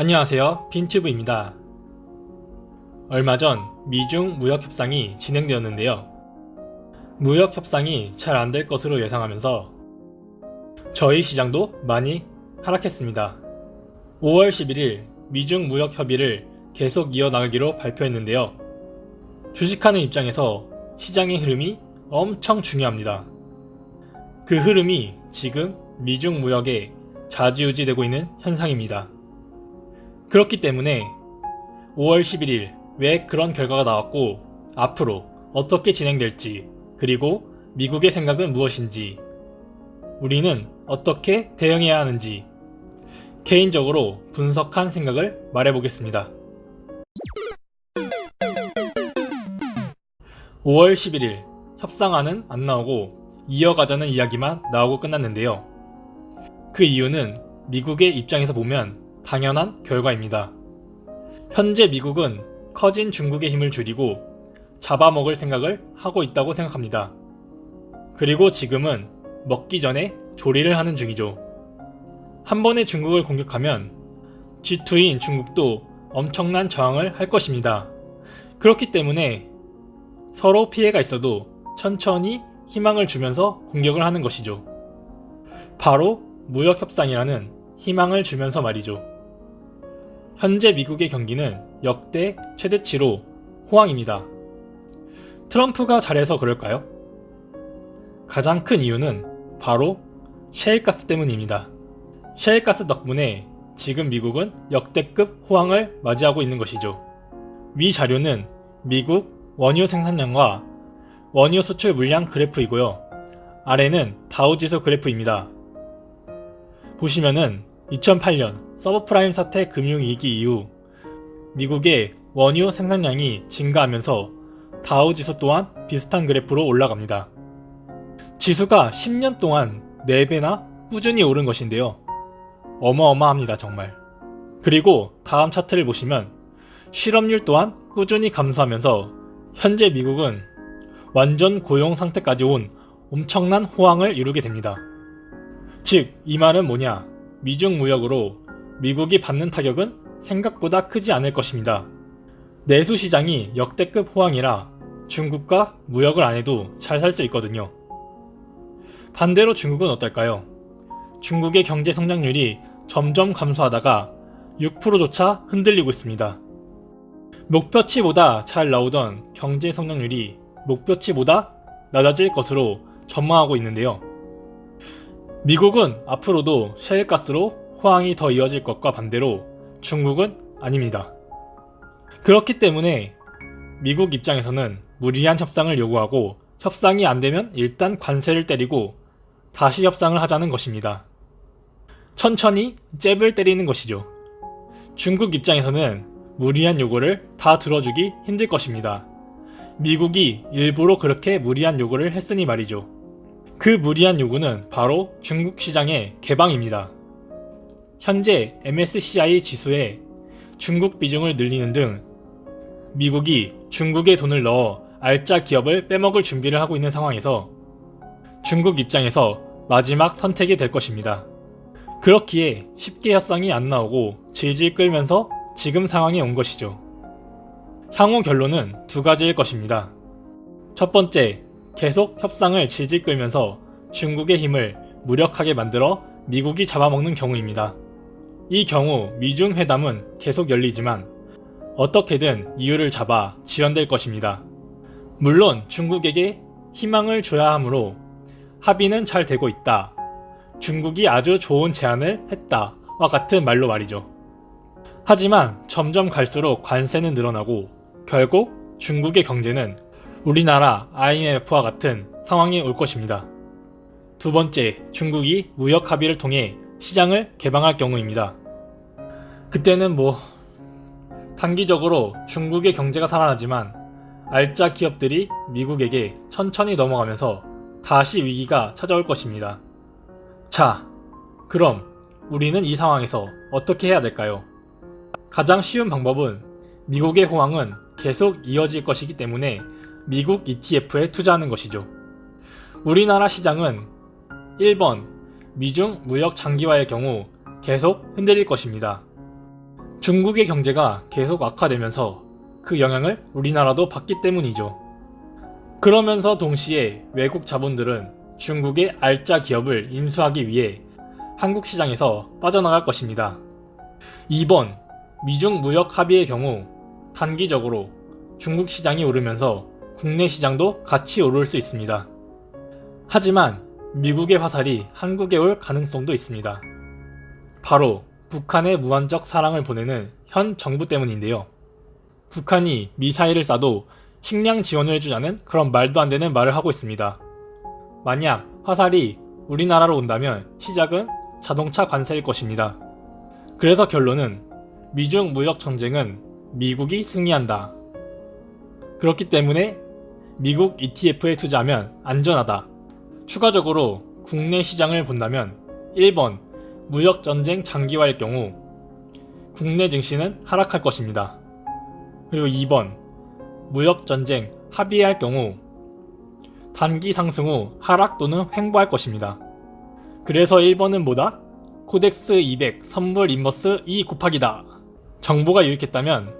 안녕하세요. 빈튜브입니다. 얼마 전 미중 무역 협상이 진행되었는데요. 무역 협상이 잘 안 될 것으로 예상하면서 저희 시장도 많이 하락했습니다. 5월 11일 미중 무역 협의를 계속 이어나가기로 발표했는데요. 주식하는 입장에서 시장의 흐름이 엄청 중요합니다. 그 흐름이 지금 미중 무역에 좌지우지되고 있는 현상입니다. 그렇기 때문에 5월 11일 왜 그런 결과가 나왔고 앞으로 어떻게 진행될지 그리고 미국의 생각은 무엇인지 우리는 어떻게 대응해야 하는지 개인적으로 분석한 생각을 말해보겠습니다. 5월 11일 협상안은 안 나오고 이어가자는 이야기만 나오고 끝났는데요. 그 이유는 미국의 입장에서 보면 당연한 결과입니다. 현재 미국은 커진 중국의 힘을 줄이고 잡아먹을 생각을 하고 있다고 생각합니다. 그리고 지금은 먹기 전에 조리를 하는 중이죠. 한 번에 중국을 공격하면 G2인 중국도 엄청난 저항을 할 것입니다. 그렇기 때문에 서로 피해가 있어도 천천히 희망을 주면서 공격을 하는 것이죠. 바로 무역협상이라는 희망을 주면서 말이죠. 현재 미국의 경기는 역대 최대치로 호황입니다. 트럼프가 잘해서 그럴까요? 가장 큰 이유는 바로 셰일가스 때문입니다. 셰일가스 덕분에 지금 미국은 역대급 호황을 맞이하고 있는 것이죠. 위 자료는 미국 원유 생산량과 원유 수출 물량 그래프이고요. 아래는 다우지수 그래프입니다. 보시면은 2008년 서브프라임 사태 금융위기 이후 미국의 원유 생산량이 증가하면서 다우 지수 또한 비슷한 그래프로 올라갑니다. 지수가 10년 동안 4배나 꾸준히 오른 것인데요. 어마어마합니다, 정말. 그리고 다음 차트를 보시면 실업률 또한 꾸준히 감소하면서 현재 미국은 완전 고용 상태까지 온 엄청난 호황을 이루게 됩니다. 즉, 이 말은 뭐냐? 미중 무역으로 미국이 받는 타격은 생각보다 크지 않을 것입니다. 내수 시장이 역대급 호황이라 중국과 무역을 안 해도 잘 살 수 있거든요. 반대로 중국은 어떨까요? 중국의 경제 성장률이 점점 감소하다가 6%조차 흔들리고 있습니다. 목표치보다 잘 나오던 경제 성장률이 목표치보다 낮아질 것으로 전망하고 있는데요. 미국은 앞으로도 셰일가스로 호황이 더 이어질 것과 반대로 중국은 아닙니다. 그렇기 때문에 미국 입장에서는 무리한 협상을 요구하고 협상이 안 되면 일단 관세를 때리고 다시 협상을 하자는 것입니다. 천천히 잽을 때리는 것이죠. 중국 입장에서는 무리한 요구를 다 들어주기 힘들 것입니다. 미국이 일부러 그렇게 무리한 요구를 했으니 말이죠. 그 무리한 요구는 바로 중국 시장의 개방입니다. 현재 MSCI 지수에 중국 비중을 늘리는 등 미국이 중국에 돈을 넣어 알짜 기업을 빼먹을 준비를 하고 있는 상황에서 중국 입장에서 마지막 선택이 될 것입니다. 그렇기에 쉽게 협상이 안 나오고 질질 끌면서 지금 상황에 온 것이죠. 향후 결론은 두 가지일 것입니다. 첫 번째, 계속 협상을 질질 끌면서 중국의 힘을 무력하게 만들어 미국이 잡아먹는 경우입니다. 이 경우 미중 회담은 계속 열리지만 어떻게든 이유를 잡아 지연될 것입니다. 물론 중국에게 희망을 줘야 하므로 합의는 잘 되고 있다. 중국이 아주 좋은 제안을 했다와 같은 말로 말이죠. 하지만 점점 갈수록 관세는 늘어나고 결국 중국의 경제는 우리나라 IMF와 같은 상황이 올 것입니다. 두 번째, 중국이 무역 합의를 통해 시장을 개방할 경우입니다. 그때는 뭐 단기적으로 중국의 경제가 살아나지만 알짜 기업들이 미국에게 천천히 넘어가면서 다시 위기가 찾아올 것입니다. 자, 그럼 우리는 이 상황에서 어떻게 해야 될까요? 가장 쉬운 방법은 미국의 호황은 계속 이어질 것이기 때문에 미국 ETF에 투자하는 것이죠. 우리나라 시장은 1번 미중 무역 장기화의 경우 계속 흔들릴 것입니다. 중국의 경제가 계속 악화되면서 그 영향을 우리나라도 받기 때문이죠. 그러면서 동시에 외국 자본들은 중국의 알짜 기업을 인수하기 위해 한국 시장에서 빠져나갈 것입니다. 2번 미중 무역 합의의 경우 단기적으로 중국 시장이 오르면서 국내 시장도 같이 오를 수 있습니다. 하지만 미국의 화살이 한국에 올 가능성도 있습니다. 바로 북한의 무한적 사랑을 보내는 현 정부 때문인데요. 북한이 미사일을 쏴도 식량 지원을 해주자는 그런 말도 안 되는 말을 하고 있습니다. 만약 화살이 우리나라로 온다면 시작은 자동차 관세일 것입니다. 그래서 결론은 미중 무역 전쟁은 미국이 승리한다. 그렇기 때문에 미국 ETF에 투자하면 안전하다. 추가적으로 국내 시장을 본다면 1번 무역 전쟁 장기화일 경우 국내 증시는 하락할 것입니다. 그리고 2번 무역 전쟁 합의할 경우 단기 상승 후 하락 또는 횡보할 것입니다. 그래서 1번은 뭐다? 코덱스 200 선물 인버스 2 곱하기다. 정보가 유익했다면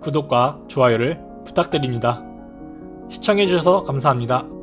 구독과 좋아요를 부탁드립니다. 시청해주셔서 감사합니다.